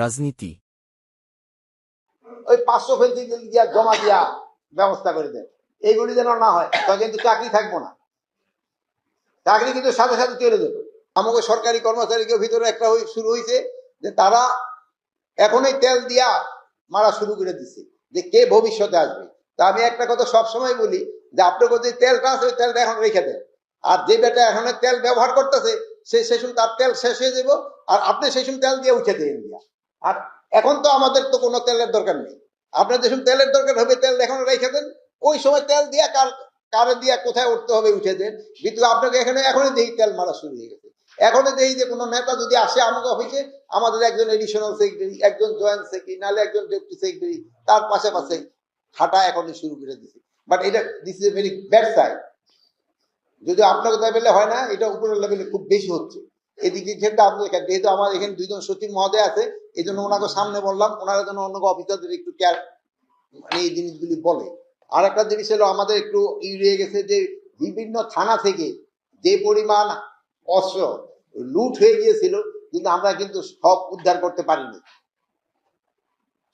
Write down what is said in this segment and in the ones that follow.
রাজনীতি। ওই পাঁচশো ফেলতি দিয়া, জমা দিয়া ব্যবস্থা করে দেন। এইগুলি যেন না হয় তখন কিন্তু চাকরি থাকব না। চাকরি কিন্তু সাথে সাথে চলে যাবে। আমাকে সরকারি কর্মচারীকে ভিতরে একটা শুরু হয়েছে যে তারা এখনই তেল দিয়া মারা শুরু করে দিচ্ছে যে কে ভবিষ্যতে আসবে। তা আমি একটা কথা সবসময় বলি যে আপনার যে তেলটা আছে, ওই তেলটা এখন রেখে দেন। আর যে বেটা এখন তেল ব্যবহার করতেছে, সে সেই সময় তার তেল শেষ হয়ে যাব, আর আপনি সেই সময় তেল দিয়ে উঠে দেন দিয়া। আর এখন তো আমাদের তো কোনো তেলের দরকার নেই। আপনার যে তেলের দরকার হবে, তেল এখন রেখে দেন। ওই সময় তেল দিয়া কার, কারে দিয়া কোথায় উঠতে হবে, উঠে দেন। কিন্তু আপনাকে এখানে এখনই দেখি তেল মারা শুরু হয়ে গেছে। এখনই দেখি যে কোনো নেতা যদি আসে আমাকে অফিসে, আমাদের একজন এডিশনাল সেক্রেটারি একজন জয়েন্ট সেক্রেটারি নাহলে একজন ডেপুটি সেক্রেটারি তার পাশে পাশে হাঁটা এখনই শুরু করে দিছে। বাট এটা this is a very bad side যদি আপনার লেভেলে হয় না, এটা উপরের লেভেলে খুব বেশি হচ্ছে। এদিকে ক্ষেত্রে ক্ষেত্রে যেহেতু আমার এখানে দুইজন সচিব মহোদয় আছে এই জন্য ওনাকে সামনে বললাম, ওনারা যেন অন্য অফিসারদের একটু কেয়ার মানে এই জিনিসগুলি বলে। আর একটা জিনিস হলো, আমাদের একটু ই রয়ে গেছে যে, বিভিন্ন থানা থেকে যে পরিমাণ অস্ত্র লুট হয়ে গিয়েছিল, কিন্তু আমরা কিন্তু সব উদ্ধার করতে পারিনি।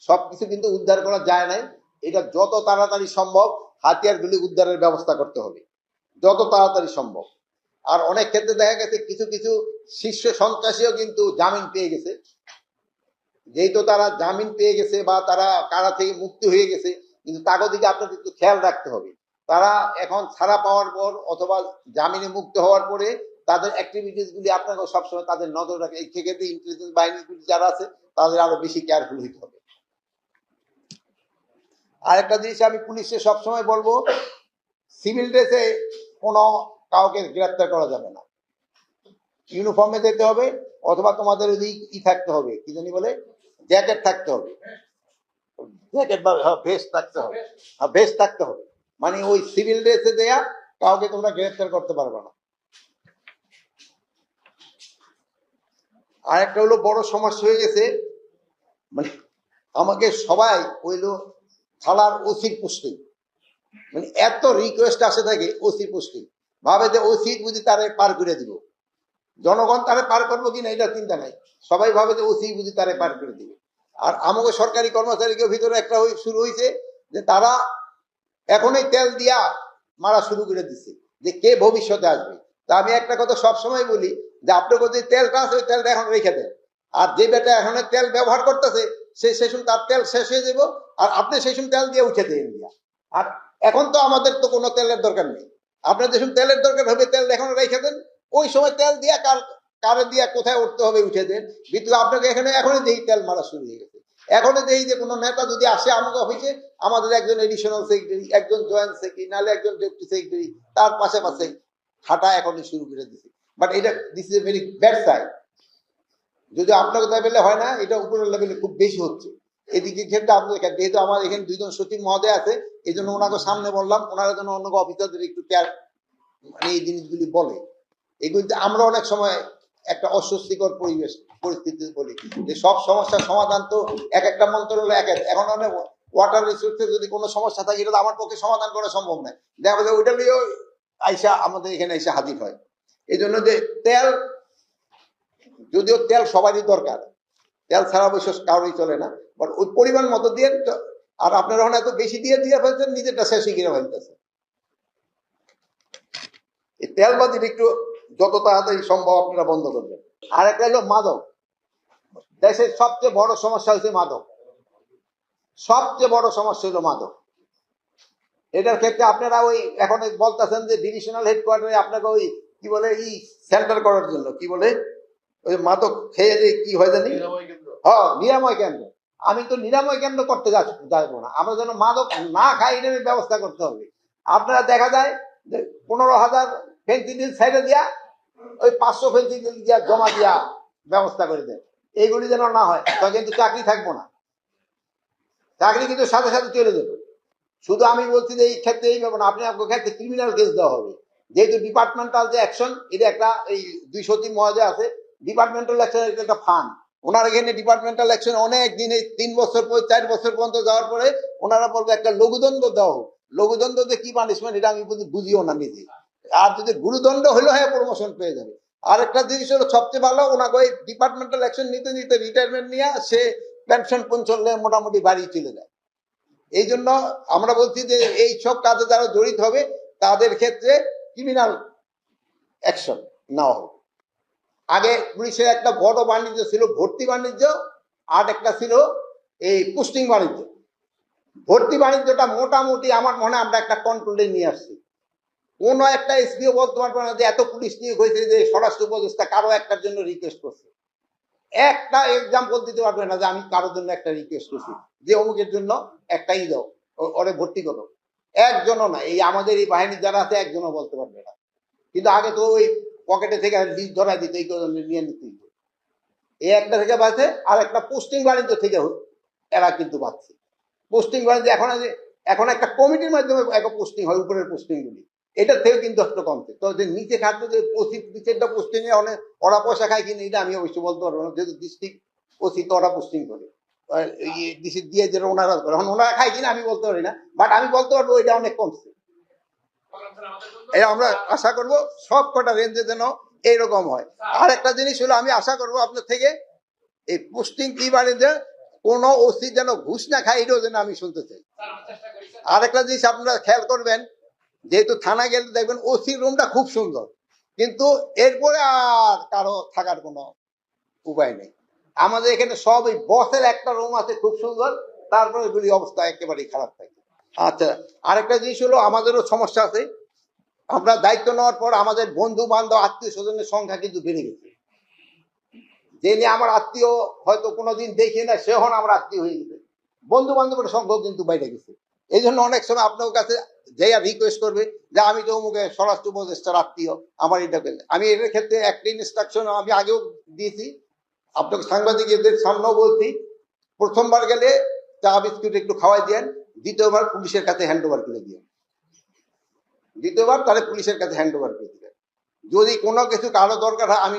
সবকিছু কিন্তু উদ্ধার করা যায় নাই। এটা যত তাড়াতাড়ি সম্ভব, হাতিয়ারগুলি উদ্ধারের ব্যবস্থা করতে হবে। যত তাড়াতাড়ি সম্ভব। আর অনেক ক্ষেত্রে দেখা গেছে কিছু কিছু শীর্ষ সন্ত্রাসীও কিন্তু জামিন পেয়ে গেছে। যেহেতু তারা জামিন পেয়ে গেছে বা তারা কারা থেকে মুক্তি হয়ে গেছে, কিন্তু তাকে দিকে আপনাদের একটু খেয়াল রাখতে হবে। তারা এখন ছাড়া পাওয়ার পর অথবা জামিনে মুক্ত হওয়ার পরে তাদের অ্যাক্টিভিটিস গুলি আপনাকে সবসময় তাদের নজর রাখে। এই ক্ষেত্রে ইন্টেলিজেন্স বাহিনীগুলি যারা আছে, তাদের আরও বেশি কেয়ারফুল হইতে হবে। আরেকটা জিনিস আমি পুলিশে সবসময় বলব সিভিল ড্রেসে কোনো কাউকে গ্রেপ্তার করা যাবে না। ইউনিফর্মে যেতে হবে অথবা তোমাদের ওই ই থাকতে হবে, কি জানি বলে? জ্যাকেট থাকতে হবে। জ্যাকেট বা ভেস্ট থাকতে হবে। হ্যাঁ ভেস্ট থাকতে হবে। মানে ওই সিভিল ড্রেসে দেয়া কাউকে তোমরা গ্রেফতার করতে পারবে না। আরেকটা হলো, বড় সমস্যা হয়ে গেছে। মানে আমাকে সবাই হইল থানার ওসির পুষ্টি। মানে এত রিকোয়েস্ট আসে থাকে ওসি পোস্টিং ভাবে যে ওসি বুঝি তারে পার করে দিব। জনগণ তারে পার করব কিনা এটা চিন্তা নাই। সবাই ভাবে যে ওসি বুঝি তারে পার করে দিবে। আর আমাকে সরকারি কর্মচারীকে ভিতরে একটা শুরু হয়েছে যে তারা এখনই তেল দিয়া মারা শুরু করে দিচ্ছে যে কে ভবিষ্যতে আসবে। তা আমি একটা কথা সবসময় বলি যে আপনার যে তেলটা আছে ওই তেলটা এখন রেখে দেন। আর যে বেটা এখন তেল ব্যবহার করতেছে, সে সময় তার তেল শেষ হয়ে যাব আর আপনি সময় তেল দিয়ে উঠে দেন দিয়া। আর এখন তো আমাদের তো কোনো তেলের দরকার নেই। আপনার যে সময় তেলের দরকার হবে তেল এখন রেখে দেন। ওই সময় তেল দিয়া কার, কারে দিয়া কোথায় উঠতে হবে উঠে দেন। কিন্তু আপনাকে এখানে এখনই দেখি তেল মারা শুরু হয়ে গেছে। এখনই দেখি যে কোনো নেতা যদি আসে আমাকে অফিসে, আমাদের একজন এডিশনাল সেক্রেটারি একজন জয়েন্ট সেক্রেটারি নাহলে একজন ডেপুটি সেক্রেটারি তার পাশে পাশে হাঁটা এখনই শুরু করে দিছে। বাট এটা this is a very bad side যদি আপনার লেভেলে হয় না, এটা উপরের লেভেলে খুব বেশি হচ্ছে। এদিকে ক্ষেত্রে আপনাদের যেহেতু আমার এখানে দুইজন সচিব মহোদয় আছে এই জন্য ওনাকে সামনে বললাম ওনারা যেন অন্য অফিসারদের একটু কেয়ার মানে এই জিনিসগুলি বলে। এগুলিতে আমরা অনেক সময় একটা অস্বস্তিকর পরিবেশ, পরিস্থিতি বলি। যে সব সমস্যার সমাধান তো এক একটা মন্ত্রণালয় এক এখন অনেক ওয়াটার রিসোর্সের যদি কোনো সমস্যা থাকে, এটা আমার পক্ষে সমাধান করা সম্ভব নয়। দেখা যায় ওইটা নিয়েও আইসা আমাদের এখানে এসে হাজির হয়। এই জন্য যে তেল, যদিও তেল সবারই দরকার, তেল ছাড়া অবশ্য কারোই চলে না বাট ওই পরিমাণ মতো দিয়ে আর আপনারা এখন এত বেশি দিয়ে দিয়ে ফেলছেন নিজেরটা শেষই কিনে ফেলতেছে। এই তেলবাজির একটু যত তাড়াতাড়ি সম্ভব আপনারা বন্ধ করবেন। আর একটা হলো মাদক। দেশের সবচেয়ে বড় সমস্যা হচ্ছে মাদক। সবচেয়ে বড় সমস্যা হলো মাদক। এটার ক্ষেত্রে আপনারা ওই এখন বলতেছেন যে ডিভিশনাল হেডকোয়ার্টারে আপনাকে ওই কি বলে ই সেন্টার করার জন্য কি বলে? ওই মাদক খেয়ে যে কি হয় জানি? হ্যাঁ নিরাময় কেন্দ্র। আমি তো নিরাময় কেন্দ্র করতে যাব না। আমরা যেন মাদক না খাই এটার ব্যবস্থা করতে হবে। আপনারা দেখা যায় যে পনেরো হাজার ফেন্সিডিল সাইডে দিয়া, ওই পাঁচশো ফেন্সিডিল দিয়া জমা দিয়া ব্যবস্থা করে দেয় এইগুলি যেন না হয় তখন কিন্তু চাকরি থাকব না। চাকরি কিন্তু সাথে সাথে চলে যাবে। শুধু আমি বলছি যে এই ক্ষেত্রে এই ব্যাপার আপনি আপনার ক্ষেত্রে ক্রিমিনাল কেস দেওয়া হবে। যেহেতু ডিপার্টমেন্টাল যে অ্যাকশন এটা একটা এই দুই সচিব মহাজা আছে ডিপার্টমেন্টাল অ্যাকশন এটা একটা ফান্ড ওনার এখানে ডিপার্টমেন্টাল অ্যাকশন অনেক দিনে তিন বছর পর, চার বছর পর্যন্ত যাওয়ার পরে ওনারা বলবে, একটা লঘুদণ্ড দেওয়া হোক লঘুদণ্ড কি পানিশমেন্ট এটা আমি বুঝিও না নিজে। আর যদি গুরুদণ্ড হলে হ্যাঁ প্রমোশন পেয়ে যাবে। আরেকটা জিনিস হলো, সবচেয়ে ভালো, ওনাকে ওই ডিপার্টমেন্টাল অ্যাকশন নিতে নিতে রিটায়ারমেন্ট নিয়ে সে পেনশন নিয়ে মোটামুটি বাড়ি চলে যায়। এই জন্য আমরা বলছি যে, এই সব কাজে যারা জড়িত হবে, তাদের ক্ষেত্রে ক্রিমিনাল অ্যাকশন নেওয়া হবে আগে পুলিশের একটা বড় বাণিজ্য ছিল, ভর্তি বাণিজ্য, আর একটা ছিল এই পোস্টিং বাণিজ্য। ভর্তি বাণিজ্যটা মোটামুটি আমার মনে আমরা একটা কন্ট্রোলে নিয়ে আসছি। কোন একটা এসপিও বলতে পারবে না যে এত পুলিশ নিয়ে হয়েছে যে স্বরাষ্ট্র উপদেষ্টা কারও একটার জন্য রিকোয়েস্ট করছে। একটা এক্সাম্পল দিতে পারবে না যে আমি কারোর জন্য একটা রিকোয়েস্ট করছি। যে অমুকের জন্য একটা ই দাও ওরে ভর্তি করো। একজনও না, এই আমাদের এই বাহিনী যারা আছে একজনও বলতে পারবে না। কিন্তু আগে তো ওই পকেটে থেকে লিস্ট ধরা দিত, এই নিয়ে নিতে। এই একটা থেকে বাঁচে, আর একটা পোস্টিং বাণিজ্য থেকে এরা কিন্তু বাঁচছে পোস্টিং বাণিজ্য এখন এখন একটা কমিটির মাধ্যমে একটা পোস্টিং হয়, উপরের পোস্টিং গুলি। এটার থেকে কিন্তু একটা কমছে। তো যে নিচে খাদ্য যে ওসি নিচেরটা পোস্টিং এ অনেক ওরা পয়সা খায় কিনা, এটা আমি অবশ্যই বলতে পারব না। যেহেতু ডিস্ট্রিক্ট ওসি তো ওরা পোস্টিং করে। দিয়ে যেটা ওনারা করে। এখন ওনারা খায় কিনা আমি বলতে পারি না বাট আমি বলতে পারব, এটা অনেক কমছে। এই আমরা আশা করব সব কটা রেঞ্জে যেন এইরকম হয়। আর একটা জিনিস হলো, আমি আশা করব আপনার থেকে এই পোস্টিং কি মানে যে কোনো ওসি যেন ঘুষ না খায়, এটাও যেন আমি শুনতে চাই। আর একটা জিনিস আপনারা খেয়াল করবেন, যেহেতু থানা গেলে দেখবেন ওসি রুমটা খুব সুন্দর, কিন্তু এরপরে আর কারও থাকার কোনো উপায় নেই। আমাদের এখানে সব ওই বসের একটা রুম আছে খুব সুন্দর, তারপরে এগুলি অবস্থা একেবারেই খারাপ থাকে। আচ্ছা আরেকটা জিনিস হলো, আমাদেরও সমস্যা আছে। আমরা দায়িত্ব নেওয়ার পর আমাদের বন্ধু বান্ধব, আত্মীয় স্বজনের সংখ্যা কিন্তু বেড়ে গেছে। যে নিয়ে আমার আত্মীয় হয়তো কোনোদিন দেখি না সে হন আমার আত্মীয় হয়ে গেছে। বন্ধু বান্ধবের সংখ্যাও কিন্তু বাইরে গেছে। এই জন্য অনেক সময় আপনার কাছে যে রিকোয়েস্ট করবে যে, আমি তো অমুকে স্বরাষ্ট্র উপদেষ্টার আত্মীয়, আমার এটা করে- আমি এর ক্ষেত্রে একটা ইনস্ট্রাকশন আমি আগেও দিয়েছি। আপনাকে সাংবাদিকদের সামনেও বলছি, প্রথমবার গেলে চা, বিস্কুট একটু খাওয়াই দেন, দ্বিতীয়বার পুলিশের কাছে হ্যান্ড ওভার করে দিয়ে দ্বিতীয়বার তাহলে পুলিশের কাছে হ্যান্ড ওভার করে দিবেন যদি কোনো কিছু কারও দরকার হয়, আমি